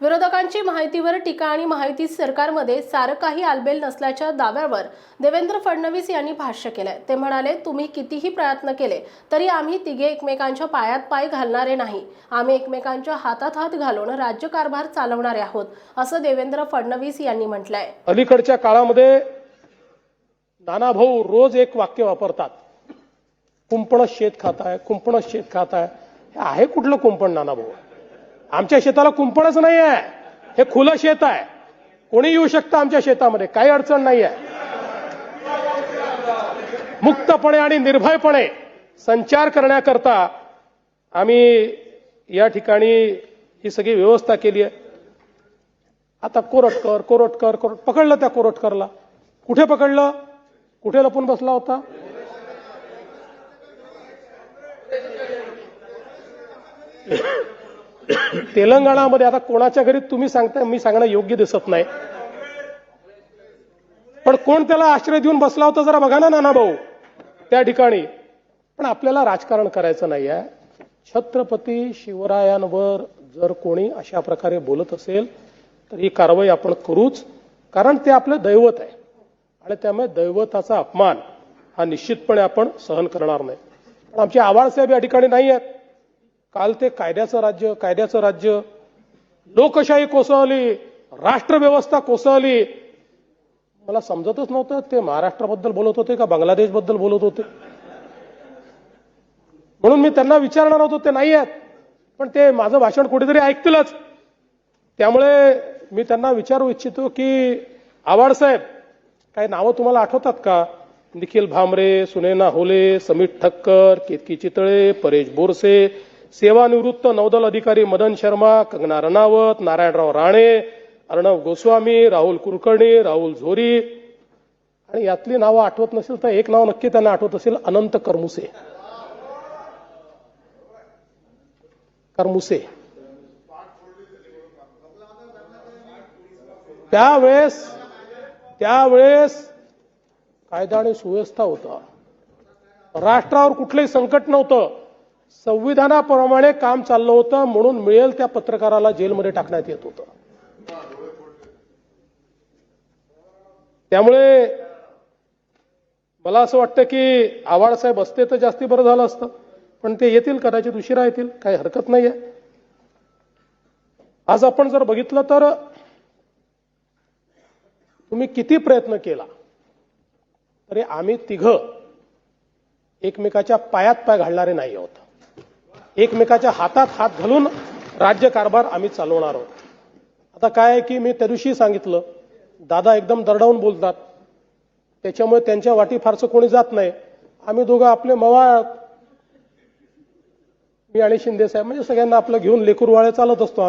विरोधकांची माहितीवर टीका आणि माहिती सरकारमध्ये सारं काही आलबेल नसल्याच्या दाव्यावर देवेंद्र फडणवीस यांनी भाष्य केलंय. ते म्हणाले तुम्ही कितीही प्रयत्न केले तरी आम्ही तिघे एकमेकांच्या पायात पाय घालणारे नाही. आम्ही एकमेकांच्या हातात हात घालून राज्यकारभार चालवणारे आहोत असं देवेंद्र फडणवीस यांनी म्हटलंय. अलीकडच्या काळामध्ये नानाभाऊ रोज एक वाक्य वापरतात. कुंपण शेत खाताय कुंपण शेत खाताय. हे आहे कुठलं कुंपण नानाभाऊ आमच्या शेताला कुंपणच नाही आहे हे खुलं शेत आहे. कोणी येऊ शकतं आमच्या शेतामध्ये? काही अडचण नाही आहे मुक्तपणे आणि निर्भयपणे संचार करण्याकरता आम्ही या ठिकाणी ही सगळी व्यवस्था केली आहे. आता कोरटकर कोरटकर कोरट पकडलं त्या कोरटकरला. कुठे पकडलं? कुठे लपून बसला होता? तेलंगणामध्ये आता कोणाच्या घरी तुम्ही सांगताय मी सांगणं योग्य दिसत नाही. पण कोण त्याला आश्रय देऊन बसला होता जरा बघा ना नाना भाऊ त्या ठिकाणी. पण आपल्याला राजकारण करायचं नाही आहे. छत्रपती शिवरायांवर जर कोणी अशा प्रकारे बोलत असेल तर ही कारवाई आपण करूच कारण ते आपलं दैवत आहे. आणि त्यामुळे दैवताचा अपमान हा निश्चितपणे आपण सहन करणार नाही. पण आमचे आवाळसाहेब या ठिकाणी नाही आहेत. काल ते कायद्याचं राज्य कायद्याचं राज्य. लोकशाही कोसळली राष्ट्रव्यवस्था कोसळली. मला समजतच नव्हतं ते महाराष्ट्राबद्दल बोलत होते का बांगलादेशबद्दल बोलत होते? म्हणून मी त्यांना विचारणार होतो ते नाही आहेत. पण ते माझं भाषण कुठेतरी ऐकतीलच. त्यामुळे मी त्यांना विचारू इच्छितो की आवाड साहेब काही नावं तुम्हाला आठवतात का? निखिल भामरे सुनेना होले समीर ठक्कर केतकी चितळे परेश बोरसे सेवानिवृत्त नौदल अधिकारी मदन शर्मा कंगना रनावत नारायणराव राणे अर्णव गोस्वामी राहुल कुलकर्णी राहुल झोरी. आणि यातली नावं आठवत नसेल तर एक नाव नक्की त्यांना आठवत असेल अनंत करमुसे. करमुसे. त्यावेळेस त्यावेळेस कायदा आणि सुव्यवस्था होता. राष्ट्रावर कुठलंही संकट नव्हतं. संविधानाप्रमाणे काम चाललं होतं म्हणून मिळेल त्या पत्रकाराला जेलमध्ये टाकण्यात येत होतं. त्यामुळे मला असं वाटतं की आव्हाडसाहेब असते तर जास्ती बरं झालं असतं. पण ते येतील कदाचित उशिरा येतील काही हरकत नाही आहे आज आपण जर बघितलं तर तुम्ही किती प्रयत्न केला तरी आम्ही तिघ एकमेकाच्या पायात पाय घालणारे नाही आहोत. एकमेकाच्या हातात हात घालून राज्यकारभार आम्ही चालवणार आहोत. आता काय आहे की मी त्या दिवशी सांगितलं दादा एकदम दरडावून बोलतात. त्याच्यामुळे त्यांच्या वाटी फारसं कोणी जात नाही. आम्ही दोघं आपले मवाळ मी आणि शिंदे साहेब म्हणजे सगळ्यांना आपलं घेऊन लेकूरवाळे चालत असतो